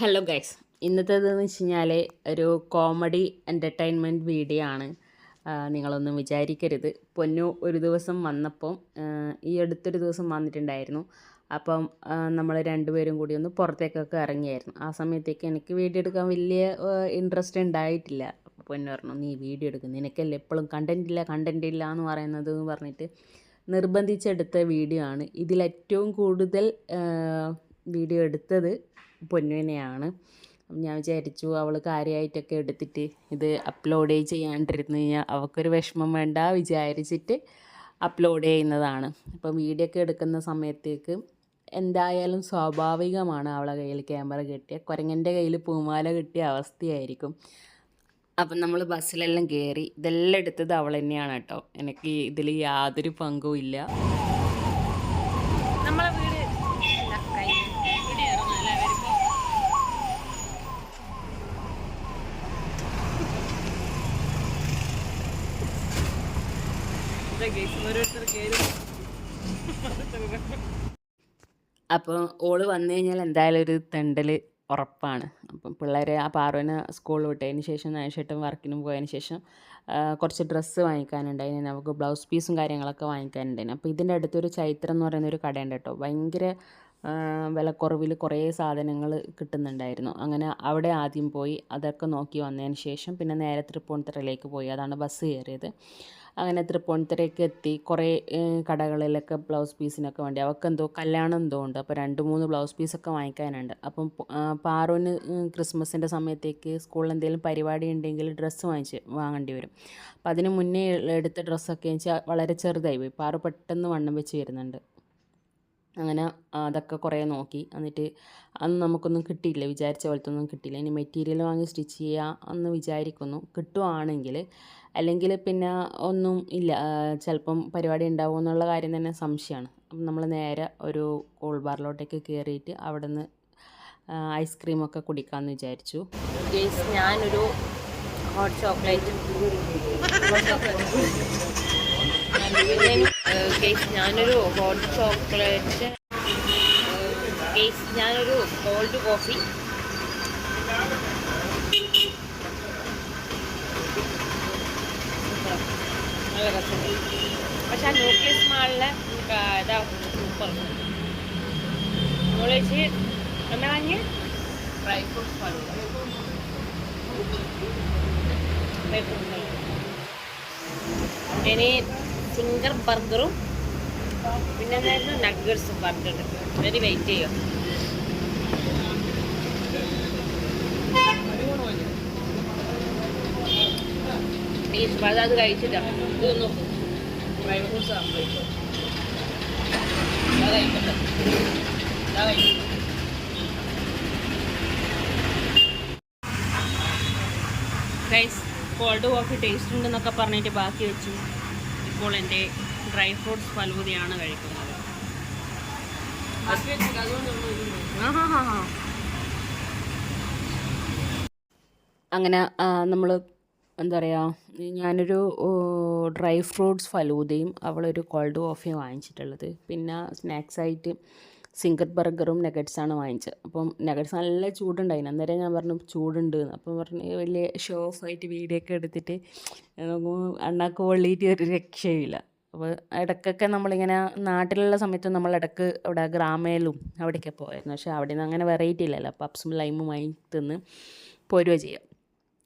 Hello guys ഇന്നത്തേതെന്ന് വെച്ച് കഴിഞ്ഞാൽ ഒരു കോമഡി എന്റർടൈൻമെന്റ് വീഡിയോ ആണ്. നിങ്ങളൊന്നും വിചാരിക്കരുത്. പൊന്നു ഒരു ദിവസം വന്നപ്പം ഈ അടുത്തൊരു ദിവസം വന്നിട്ടുണ്ടായിരുന്നു. അപ്പം നമ്മൾ രണ്ടുപേരും കൂടി ഒന്ന് പുറത്തേക്കൊക്കെ ഇറങ്ങിയായിരുന്നു. ആ സമയത്തേക്ക് എനിക്ക് വീഡിയോ എടുക്കാൻ വലിയ ഇൻട്രസ്റ്റ് ഉണ്ടായിട്ടില്ല. പൊന്നു പറഞ്ഞു നീ വീഡിയോ എടുക്കും. നിനക്കല്ലേ എപ്പോഴും കണ്ടന്റ് ഇല്ല കണ്ടന്റ് ഇല്ല എന്ന് പറയുന്നത് എന്ന് പറഞ്ഞിട്ട് നിർബന്ധിച്ചെടുത്ത വീഡിയോ ആണ്. ഇതിലേറ്റവും കൂടുതൽ വീഡിയോ എടുത്തത് പൊന്നുവിനെയാണ്. ഞാൻ വിചാരിച്ചു അവൾ കാര്യമായിട്ടൊക്കെ എടുത്തിട്ട് ഇത് അപ്ലോഡ് ചെയ്യാണ്ടിരുന്ന് കഴിഞ്ഞാൽ അവൾക്കൊരു വിഷമം വേണ്ട വിചാരിച്ചിട്ട് അപ്ലോഡ് ചെയ്യുന്നതാണ്. അപ്പം വീഡിയോ ഒക്കെ എടുക്കുന്ന സമയത്തേക്ക് എന്തായാലും സ്വാഭാവികമാണ് അവളെ കയ്യിൽ ക്യാമറ കിട്ടിയ. കുരങ്ങന്റെ കയ്യിൽ പൂമാല കിട്ടിയ അവസ്ഥയായിരിക്കും. അപ്പം നമ്മൾ ബസ്സിലെല്ലാം കയറി ഇതെല്ലാം എടുത്തത് അവൾ തന്നെയാണ് കേട്ടോ. എനിക്ക് ഇതിൽ യാതൊരു പങ്കും ഇല്ല നമ്മളെ വീട് അല്ല, കഴിഞ്ഞു. ഇവിടെ ഇറങ്ങാല്ലേ വരുമ്പോ? ഇതാ guys, ഓരോരുത്തർ കേറി അപ്പോൾ ഓൾ വന്നു കഴിഞ്ഞാൽ എന്തായാലും ഒരു തെണ്ടൽ ഉറപ്പാണ്. അപ്പം പിള്ളേരെ ആ പാറുവിനെ സ്കൂളിൽ വിട്ടതിന് ശേഷം നൈഷേട്ടൻ വർക്കിനും പോയതിന് ശേഷം കുറച്ച് ഡ്രസ്സ് വാങ്ങിക്കാനുണ്ടായി നമുക്ക് ബ്ലൗസ് പീസും കാര്യങ്ങളൊക്കെ വാങ്ങിക്കാനുണ്ടായിരുന്നു അപ്പോൾ ഇതിന്റെ അടുത്തൊരു ചൈത്രം എന്ന് പറയുന്ന ഒരു കടയുണ്ട് കേട്ടോ. ഭയങ്കര വിലക്കുറവിൽ കുറേ സാധനങ്ങൾ കിട്ടുന്നുണ്ടായിരുന്നു. അങ്ങനെ അവിടെ ആദ്യം പോയി അതൊക്കെ നോക്കി വന്നതിന് ശേഷം പിന്നെ നേരെ തൃപ്പൂണിത്തറയിലേക്ക് പോയി. അതാണ് ബസ് കയറിയത്. അങ്ങനെ തൃപ്പൂണിത്തറയൊക്കെ എത്തി. കുറേ കടകളിലൊക്കെ ബ്ലൗസ് പീസിനൊക്കെ വേണ്ടി. അവൾക്ക് എന്തോ കല്യാണം എന്തോ ഉണ്ട്. അപ്പോൾ രണ്ട് മൂന്ന് ബ്ലൗസ് പീസൊക്കെ വാങ്ങിക്കാനുണ്ട്. അപ്പം പാറുവിന് ക്രിസ്മസിന്റെ സമയത്തേക്ക് സ്കൂളിൽ എന്തെങ്കിലും പരിപാടി ഉണ്ടെങ്കിൽ ഡ്രസ്സ് വാങ്ങിച്ച് വാങ്ങേണ്ടി വരും. അപ്പം അതിന് മുന്നേ എടുത്ത ഡ്രസ്സൊക്കെ വെച്ചാൽ വളരെ ചെറുതായി പോയി. പാറു പെട്ടെന്ന് വണ്ണം വെച്ച് വരുന്നുണ്ട്. അങ്ങനെ അതൊക്കെ കുറേ നോക്കി. എന്നിട്ട് അന്ന് നമുക്കൊന്നും കിട്ടിയില്ല വിചാരിച്ച പോലത്തെ ഒന്നും കിട്ടിയില്ല. ഇനി മെറ്റീരിയൽ വാങ്ങി സ്റ്റിച്ച് ചെയ്യുക എന്ന് വിചാരിക്കുന്നു. കിട്ടുവാണെങ്കിൽ അല്ലെങ്കിൽ പിന്നെ ഒന്നും ഇല്ല. ചിലപ്പം പരിപാടി ഉണ്ടാവും എന്നുള്ള കാര്യം തന്നെ സംശയമാണ്. അപ്പം നമ്മൾ നേരെ ഒരു കോൾ ബാറിലോട്ടേക്ക് കയറിയിട്ട് അവിടെ നിന്ന് ഐസ്ക്രീമൊക്കെ കുടിക്കാമെന്ന് വിചാരിച്ചു. ഞാനൊരു ഹോട്ട് ചോക്ലേറ്റ് കേസ് ഞാനൊരു ഹോട്ട് ചോക്ലേറ്റ് കേസ് ഞാനൊരു കോൾഡ് കോഫി നല്ല രസമുണ്ട്. പക്ഷെ ആ ന്യൂക്ലിയസ് മാളിലെ ഇതാ സൂപ്പർ നമ്മൾ എന്താ വാങ്ങിയ ഡ്രൈ ഫ്രൂട്ട്സ് ഫലൂഡ ഇനി സിംഗർ ബർഗറും പിന്നെ എന്തായിരുന്നു നഗ്ഗറ്റ്സും ബർഗർ വെരി വെയിറ്റ് ചെയ്യും? ടേസ്റ്റ് അത് അത് കഴിച്ചില്ല ഗൈസ് കോൾഡ് കോഫി ടേസ്റ്റ് ഉണ്ടെന്നൊക്കെ പറഞ്ഞിട്ട് ബാക്കി വെച്ചു. ഇപ്പോൾ എന്റെ ഡ്രൈ ഫ്രൂട്ട്സ് ഫലൂതിയാണ് കഴിക്കുന്നത്. അങ്ങനെ നമ്മൾ എന്താ പറയുക ഞാനൊരു ഡ്രൈ ഫ്രൂട്ട്സ് ഫലൂതയും അവളൊരു കോൾഡ് കോഫിയും വാങ്ങിച്ചിട്ടുള്ളത് പിന്നെ സ്നാക്സ് ആയിട്ട് സിംഗർ ബർഗറും നഗറ്റ്സാണ് വാങ്ങിച്ചത്. അപ്പം നഗറ്റ്സ് നല്ല ചൂടുണ്ടായിന്. അന്നേരം ഞാൻ പറഞ്ഞു ചൂടുണ്ട് അപ്പം പറഞ്ഞു വലിയ ഷോ ഓഫ് ആയിട്ട് വീഡിയോ ഒക്കെ എടുത്തിട്ട് അണ്ണാക്ക് പൊള്ളിയിട്ട് ഒരു രക്ഷയില്ല അപ്പോൾ ഇടയ്ക്കൊക്കെ നമ്മളിങ്ങനെ നാട്ടിലുള്ള സമയത്ത് നമ്മൾ ഇടയ്ക്ക് അവിടെ ഗ്രാമയിലും അവിടെയൊക്കെ പോയായിരുന്നു. പക്ഷേ അവിടെ നിന്ന് അങ്ങനെ വെറൈറ്റി ഇല്ലല്ലോ. പപ്സും ലൈമും വാങ്ങി തിന്ന് പോരുക ചെയ്യുക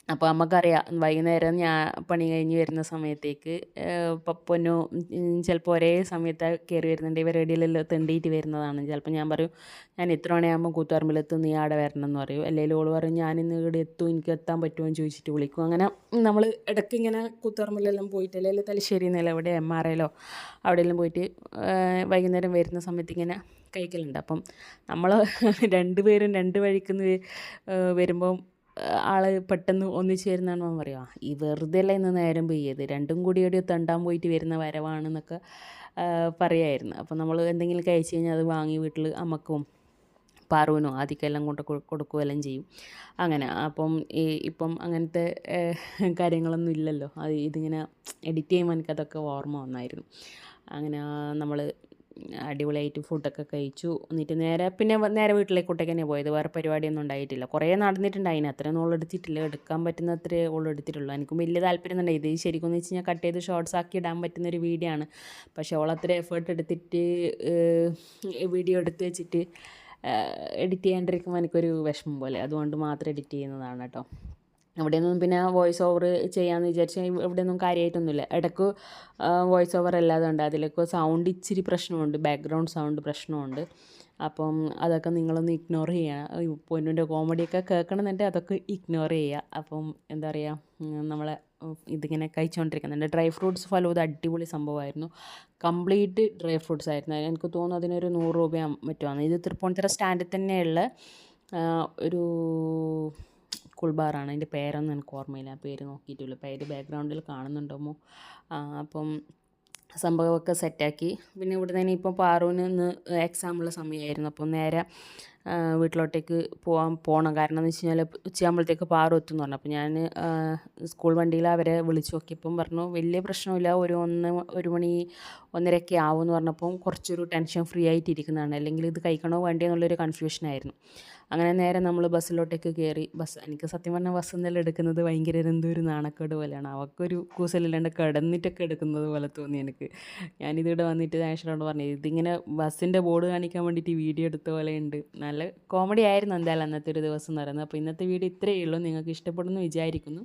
അപ്പോൾ നമുക്കറിയാം വൈകുന്നേരം ഞാൻ പണി കഴിഞ്ഞ് വരുന്ന സമയത്തേക്ക് പപ്പൊന്നു ചിലപ്പോൾ ഒരേ സമയത്ത് കയറി വരുന്നുണ്ട് ഇവർ ഇടയിലെല്ലാം തെണ്ടിയിട്ട് വരുന്നതാണ്. ചിലപ്പോൾ ഞാൻ പറയും ഞാൻ ഇത്ര മണിയാകുമ്പോൾ കൂത്തുപറമ്പിലെത്തും നീ ആടെ വരണം എന്ന് പറയും. അല്ലെങ്കിൽ ഓൾ പറയും ഞാൻ ഇന്ന് ഇവിടെ എത്തും എനിക്ക് എത്താൻ പറ്റുമോ? എന്ന് ചോദിച്ചിട്ട് വിളിക്കും. അങ്ങനെ നമ്മൾ ഇടയ്ക്ക് ഇങ്ങനെ കൂത്തുപറമ്പിലെല്ലാം പോയിട്ട് അല്ലെങ്കിൽ തലശ്ശേരി നില എവിടെ എം ആർ ഐയിലോ അവിടെയെല്ലാം പോയിട്ട് വൈകുന്നേരം വരുന്ന സമയത്ത് ഇങ്ങനെ കഴിക്കലുണ്ട്. അപ്പം നമ്മൾ രണ്ടുപേരും രണ്ട് വഴിക്കുന്ന് വരുമ്പം ആൾ പെട്ടെന്ന് ഒന്നിച്ച് വരുന്നതാണ് അവൻ പറയുക. ഈ വെറുതെ അല്ല ഇന്ന് നേരം പെയ്യത്? രണ്ടും കൂടി ഒരു തണ്ടാൻ പോയിട്ട് വരുന്ന വരവാണെന്നൊക്കെ പറയായിരുന്നു. അപ്പം നമ്മൾ എന്തെങ്കിലും കഴിച്ചു കഴിഞ്ഞാൽ അത് വാങ്ങി വീട്ടിൽ അമ്മക്കും പാറുവിനോ ആദ്യക്കെല്ലാം കൊണ്ട് കൊടുക്കുകയെല്ലാം ചെയ്യും. അങ്ങനെ. അപ്പം ഈ ഇപ്പം അങ്ങനത്തെ കാര്യങ്ങളൊന്നും ഇല്ലല്ലോ. അത് ഇതിങ്ങനെ എഡിറ്റ് ചെയ്യുമ്പോൾ എനിക്കതൊക്കെ ഓർമ്മ വന്നായിരുന്നു. അങ്ങനെ നമ്മൾ അടിപൊളിയായിട്ട് ഫുഡൊക്കെ കഴിച്ചു. എന്നിട്ട് നേരെ പിന്നെ നേരെ വീട്ടിലേക്കോട്ടേക്ക് തന്നെ പോയത്. വേറെ പരിപാടിയൊന്നും ഉണ്ടായിട്ടില്ല. കുറേ നടന്നിട്ടുണ്ടായിന് അത്രയൊന്നും ഓൾ എടുത്തിട്ടില്ല. എടുക്കാൻ പറ്റുന്ന അത്രേ ഓൾ എടുത്തിട്ടുള്ളൂ. എനിക്കും വലിയ താല്പര്യം ഉണ്ടായി ഇത് ശരിക്കും വെച്ച് കഴിഞ്ഞാൽ കട്ട് ചെയ്ത് ഷോർട്സ് ആക്കി ഇടാൻ പറ്റുന്ന ഒരു വീഡിയോ ആണ്. പക്ഷേ ഓൾ അത്ര എഫേർട്ട് എടുത്തിട്ട് വീഡിയോ എടുത്ത് വെച്ചിട്ട് എഡിറ്റ് ചെയ്യാണ്ടിരിക്കുമ്പോൾ എനിക്കൊരു വിഷമം പോലെ. അതുകൊണ്ട് മാത്രം എഡിറ്റ് ചെയ്യുന്നതാണ് കേട്ടോ. അവിടെയൊന്നും പിന്നെ വോയിസ് ഓവർ ചെയ്യാമെന്ന് വിചാരിച്ചാൽ ഇവിടെയൊന്നും കാര്യമായിട്ടൊന്നുമില്ല ഇടയ്ക്ക് വോയിസ് ഓവർ അല്ലാതെ ഉണ്ട്. അതിലൊക്കെ സൗണ്ട് ഇച്ചിരി പ്രശ്നമുണ്ട്. ബാക്ക്ഗ്രൗണ്ട് സൗണ്ട് പ്രശ്നമുണ്ട്. അപ്പം അതൊക്കെ നിങ്ങളൊന്ന് ഇഗ്നോർ ചെയ്യുക പൊന്നുന്റെ കോമഡിയൊക്കെ കേൾക്കണമെന്നുണ്ടെങ്കിൽ അതൊക്കെ ഇഗ്നോർ ചെയ്യുക അപ്പം എന്താ പറയുക നമ്മളെ ഇതിങ്ങനെ കഴിച്ചുകൊണ്ടിരിക്കുന്നുണ്ട് ഡ്രൈ ഫ്രൂട്ട്സ് ഫലൂദ അടിപൊളി സംഭവമായിരുന്നു. കംപ്ലീറ്റ് ഡ്രൈ ഫ്രൂട്ട്സ് ആയിരുന്നു. എനിക്ക് തോന്നുന്നു അതിനൊരു നൂറ് രൂപയാണ് മറ്റുമാണ് ഇത് തൃപ്പൂണിത്തുറ സ്റ്റാൻഡിൽ തന്നെയുള്ള ആ, ഒരു കുൾബാറാണ് അതിന്റെ പേരൊന്നും എനിക്ക് ഓർമ്മയില്ല. ആ പേര് നോക്കിയിട്ടില്ല പേര് ബാക്ക്ഗ്രൗണ്ടിൽ കാണുന്നുണ്ടോമോ? അപ്പം സംഭവമൊക്കെ സെറ്റാക്കി പിന്നെ ഇവിടെ തന്നെ ഇപ്പം പാറുവിന് ഇന്ന് എക്സാമുള്ള സമയമായിരുന്നു. അപ്പം നേരെ വീട്ടിലോട്ടേക്ക് പോകാൻ പോകണം കാരണം എന്ന് വെച്ച് കഴിഞ്ഞാൽ ഉച്ചയാകുമ്പോഴത്തേക്ക് എന്ന് പറഞ്ഞു. അപ്പോൾ ഞാൻ സ്കൂൾ വണ്ടിയിൽ അവരെ വിളിച്ചു നോക്കിയപ്പം പറഞ്ഞു വലിയ പ്രശ്നമില്ല ഒരു ഒന്ന് ഒരു മണി ഒന്നരയൊക്കെ ആവും എന്ന് പറഞ്ഞപ്പം കുറച്ചൊരു ടെൻഷൻ ഫ്രീ ആയിട്ട് ഇരിക്കുന്നതാണ്. അല്ലെങ്കിൽ ഇത് കഴിക്കണോ വേണ്ടിയോ എന്നുള്ളൊരു കൺഫ്യൂഷനായിരുന്നു അങ്ങനെ നേരെ നമ്മൾ ബസ്സിലോട്ടേക്ക് കയറി ബസ് എനിക്ക് സത്യം പറഞ്ഞാൽ ബസ് എന്നെല്ലാം എടുക്കുന്നത് ഭയങ്കര എന്തോ ഒരു നാണക്കേട് പോലെയാണ്. അവൾക്കൊരു കൂസലില്ലാണ്ട് കിടന്നിട്ടൊക്കെ എടുക്കുന്നത് പോലെ തോന്നി എനിക്ക്. ഞാനിതിവിടെ വന്നിട്ട് നാഷനോട് പറഞ്ഞു ഇതിങ്ങനെ ബസ്സിന്റെ ബോർഡ് കാണിക്കാൻ വേണ്ടിയിട്ട് വീഡിയോ എടുത്ത പോലെ ഉണ്ട്. നല്ല കോമഡി ആയിരുന്നു എന്തായാലും അന്നത്തെ ഒരു ദിവസം എന്ന് പറയുന്നത്. അപ്പോൾ ഇന്നത്തെ വീഡിയോ ഇത്രയേ ഉള്ളൂ. നിങ്ങൾക്ക് ഇഷ്ടപ്പെടുന്നു വിചാരിക്കുന്നു.